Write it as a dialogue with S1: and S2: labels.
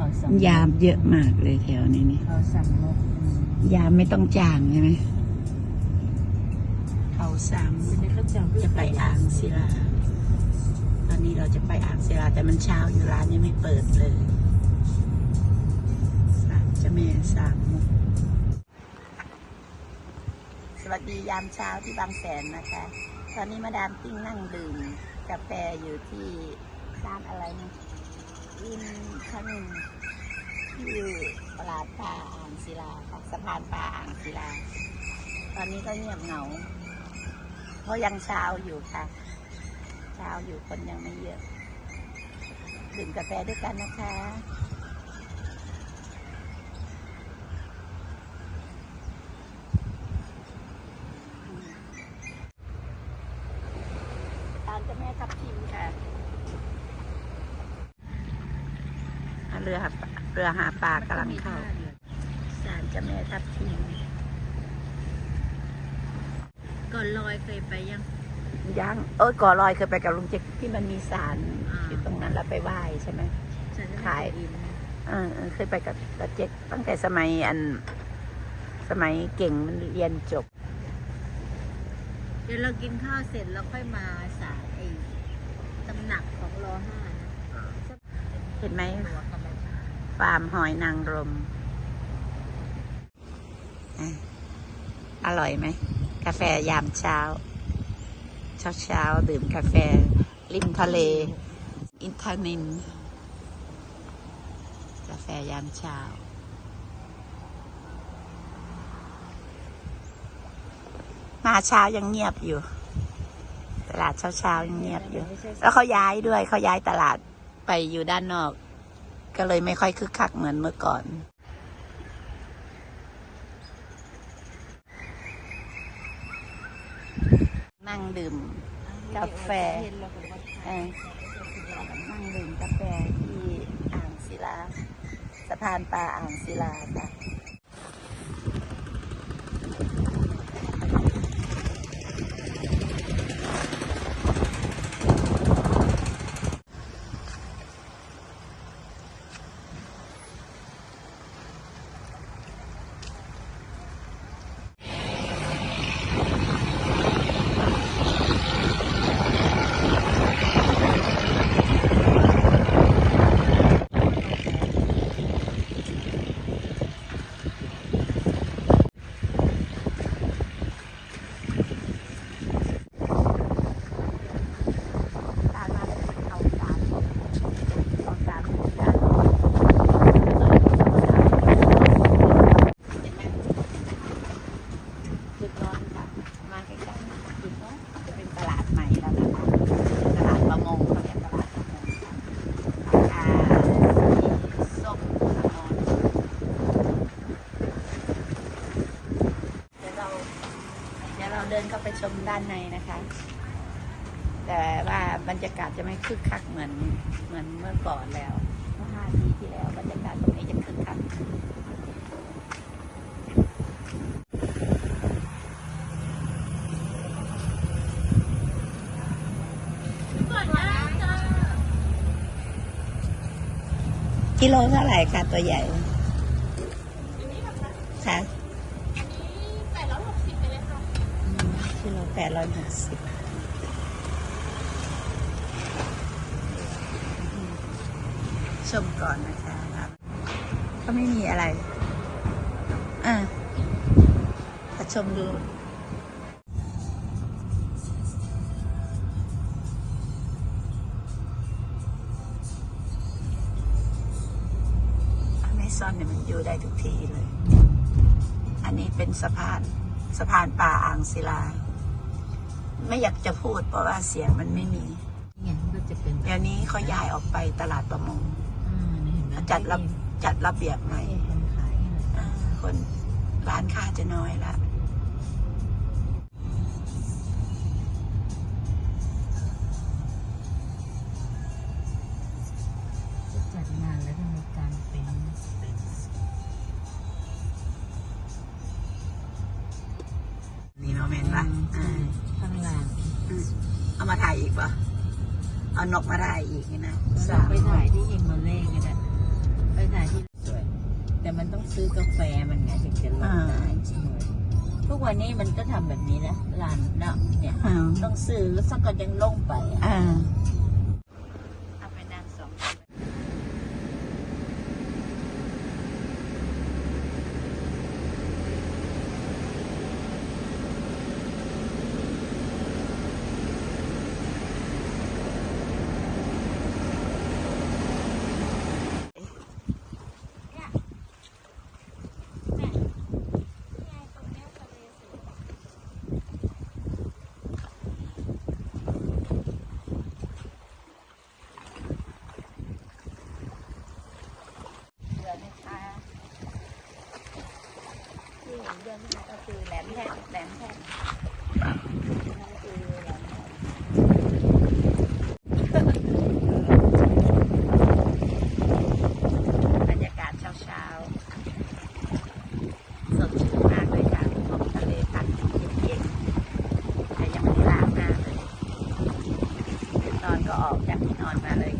S1: เขาสั่ง
S2: ยามเยอะมากเลยแถวนี้นี่
S1: เขาสั่งนกอืม
S2: ยามไม่ต้องจ้างใช่ไหมเขาสาม
S1: วันนี้เขาจะ
S2: จะไปอ่างศิลา ตอนนี้เราจะไปอ่างศิลาแต่มันเช้าอยู่ร้านยังไม่เปิดเลยสามเจะแม่สามมุกสวัสดียามเช้าที่บางแสนนะคะ ตอนนี้มาดามติ้งนั่งดื่มกาแฟอยู่ที่ร้านอะไรนะ รินขนอยู่ตลาดปลาอ่างศิลาค่ะสะพานปลาอ่างศิลา ตอนนี้ก็เงียบเหงา เพราะยังเช้าอยู่ค่ะ เช้าอยู่คนยังไม่เยอะดื่มกาแฟด้วยกันนะคะ ตามเจ้าแม่ทับทิมค่ะอะ เรือหาปลาเรือหาปลากำลังเข้าศาลเจ้าแม่ทับทิม
S1: ก่อนลอยเคยไปยัง
S2: ยังเอ้ยก่อลอยเคยไปกับลุงเจ๊กที่มันมีศาล
S1: อ่า
S2: อยู่ตรงนั้นแล้วไปไหว้ใช่ไหม
S1: ฉันจะ
S2: ขาย
S1: อิน
S2: เออเออเคยไปกับตาเจ๊กตั้งแต่สมัยอัน สมัยเก่งมันเรียนจบ
S1: เดี๋ยวเรากินข้าวเสร็จเราค่อยมาสายไอ้ตำหนักของรอห้านะ
S2: เห็นไหม ฟาร์มหอยนางรม อร่อยไหม กาแฟยามเช้า เช้าเช้าดื่มกาแฟ ริมทะเล อินทนิน กาแฟยามเช้ามาเช้ายังเงียบอยู่ ตลาดเช้าเช้ายังเงียบอยู่ แล้วเขาย้ายด้วยเขาย้ายตลาดไปอยู่ด้านนอก ก็เลยไม่ค่อยคึกคักเหมือนเมื่อก่อน นั่งดื่มกาแฟเออนั่งดื่มกาแฟที่อ่างศิลา สะพานปลาอ่างศิลาค่ะตามมาเลยเอาสามเอาสามกันจุดนอนค่ะ มาใกล้ๆจุดนอนจะเป็นตลาดใหม่แล้ว นะคะตลาดประมงเขาเรียกตลาดประมงค่ะมีส้มสนอนเดี๋ยวเราเดี๋ยวเราเดินเข้าไปชมด้านในนะคะ แต่ว่าบรรยากาศจะไม่คึกคักเหมือนเหมือนเมื่อก่อนแล้วเมื่อห้าปีที่แล้วบรรยากาศตรงนี้จะคึกคัก กิโลเท่าไหร่คะตัวใหญ่คะกิโลแปดร้อยหกสิบชมก่อนนะคะก็ไม่มีอะไร อะมาชมดู ซอนเนี่ยมันอยู่ได้ทุกที่เลย อันนี้เป็นสะพานสะพานป่าอ่างศิลา ไม่อยากจะพูดเพราะว่าเสียงมันไม่มี
S1: เนี่ยมันก็จะเป็น
S2: เดี๋ยวนี้เขาย้ายออกไปตลาดประมง
S1: อ่าเนี่ยเห็นไหม
S2: จัดระจัดระเบียบใหม่
S1: ให้คนขายให้หน่อย
S2: อ่าคนร้านค้าจะน้อยละ
S1: จะ มา
S2: ถ่ายอีกปะเอานกมาถ่ายอีกนะ
S1: สาไปถ่ายที่ยิมมาเล่กันนะไปถ่ายที่สวย แต่มันต้อง
S2: ซื้อกาแฟมันไงถึงจะลงได้ทุกวันนี้มันก็ทำแบบนี้นะร้านเนาะเนี่ยต้องซื้อสักก็ยังลงไปอ่า
S3: ๆแ